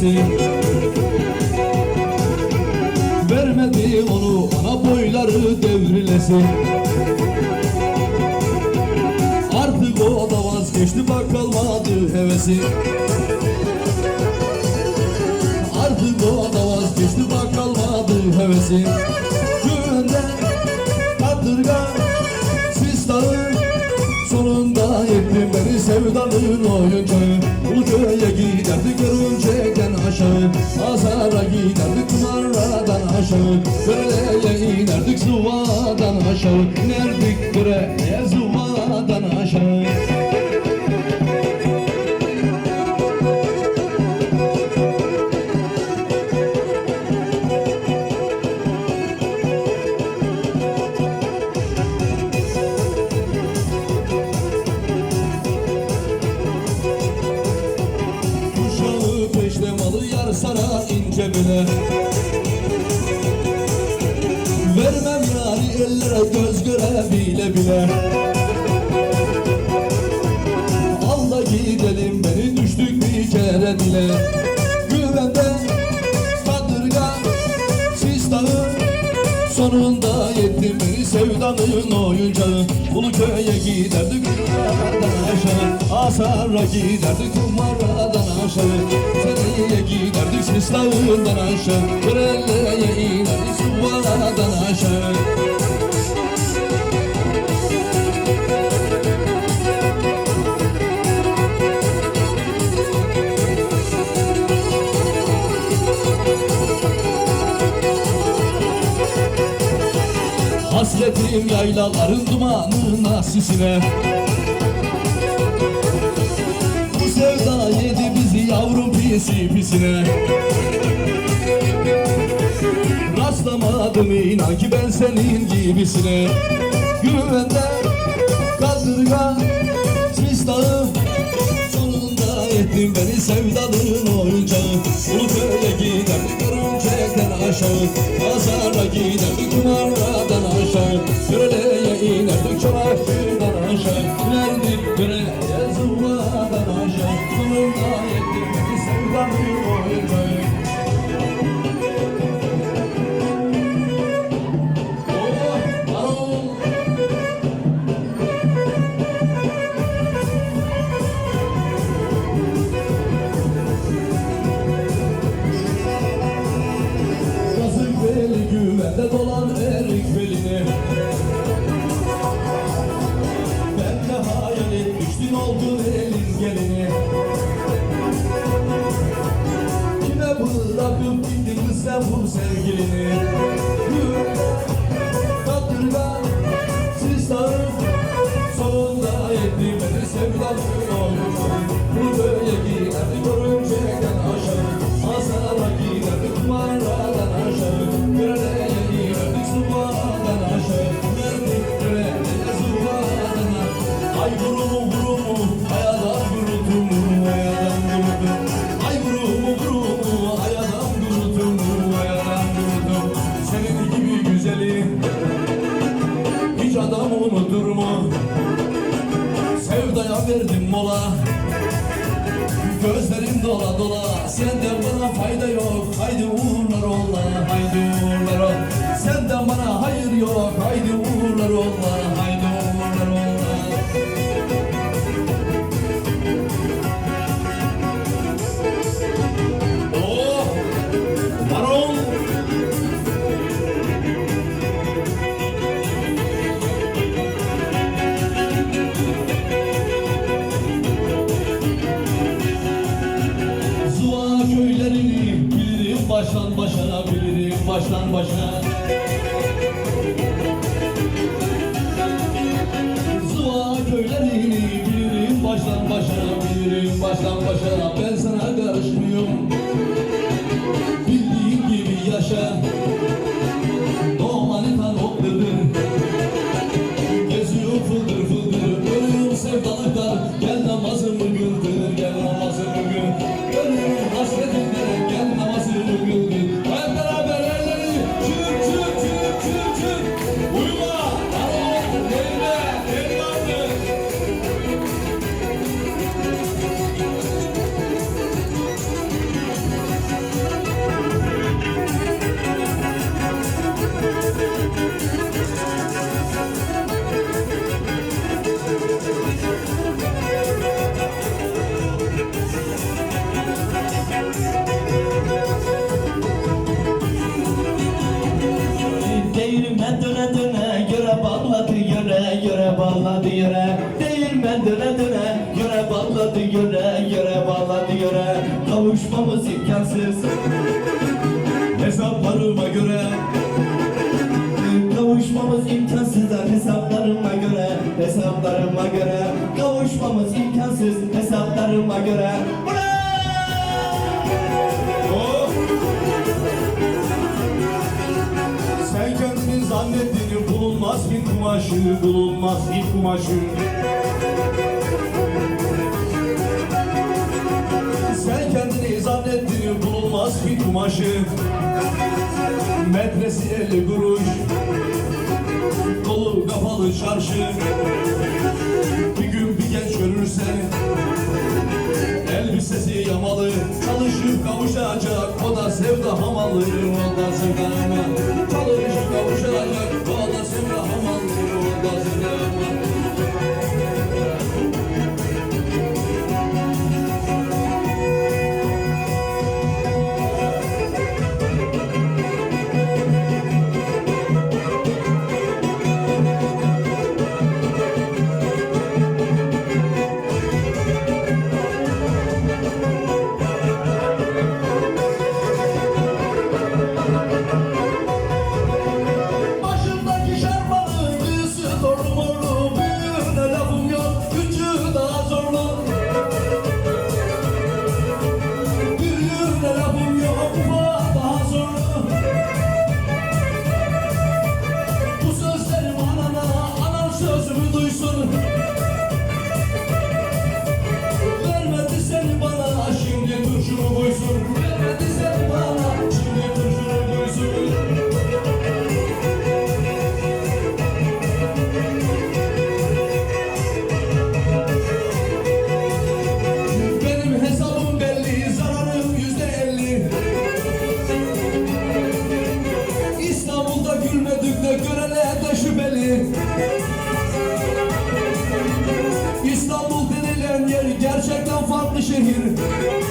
hevesi Vermedi onu ana boyları devrilesi Artık o da vazgeçti bak kalmadı hevesi. Artık o da vazgeçti bak kalmadı hevesi. Güvende kadırga sistanın Sonunda yettim beni sevdanın oyuncağı. Uluköye giderdi görünceden aşağı Azara giderdik kumarradan aşağı Köreleye inerdik zuvadan aşağı İnerdik köreye zuvadan aşağı Yar sara ince bile. Vermem yani ellere göz göre bile bile. Al da gidelim beni düştük bir kere dile. Güvende kadırga sistanın Sonunda. yettim beni sevdanın oyuncağı. Uluköy'e giderdik aşağı. Asar'a giderdik kumarradan aşağı. Feriye giderdik sislağından aşağı. Körelle'ye inerdik suvaradan aşağı Hasretim yaylaların dumanına sisine. Bu sevda yedi bizi yavrum pisi pisine Rastlamadım inan ki ben senin gibisine. Güvende kadırga sistağı Sonunda ettin beni sevdalın oyuncağı. Giderdik görünceden aşağı Pazara giderdik kumarradan aşağı beli güvende dolan erik beline Ben de hayal etmiştin oldu elin gelini. Kime bırakıp gittin kız sen bu sevgilini? Güvende kadırga mola Gözlerim dola dola. Senden bana fayda yok. Haydi uğurlar ola. Haydi uğurlar ol. Senden bana hayır yok. Haydi uğurlar ola baştan başa. Zuva köylerini bilirim baştan başa bilirim baştan başa. Ben sana karışmıyorum Değirmen döne döne göre bağladı göre göre bağladı göre. Değirmen döne döne göre bağladı göre göre bağladı göre. Kavuşmamız imkansız. Hesaplarıma göre Kavuşmamız imkansız hesaplarıma göre Hesaplarıma göre. Kavuşmamız imkansız hesaplarıma göre. Ulan! Hop! Sen kendini zannettiğini bulunmaz bir kumaşı Bulunmaz bir kumaşı. Sen kendini zannettiğini bulunmaz bir kumaşı. Metresi elli kuruş Çarşı Bir gün bir genç görürse Elbisesi yamalı Çalışıp kavuşacak O da sevda hamalı. O da sevda hamalı gerçekten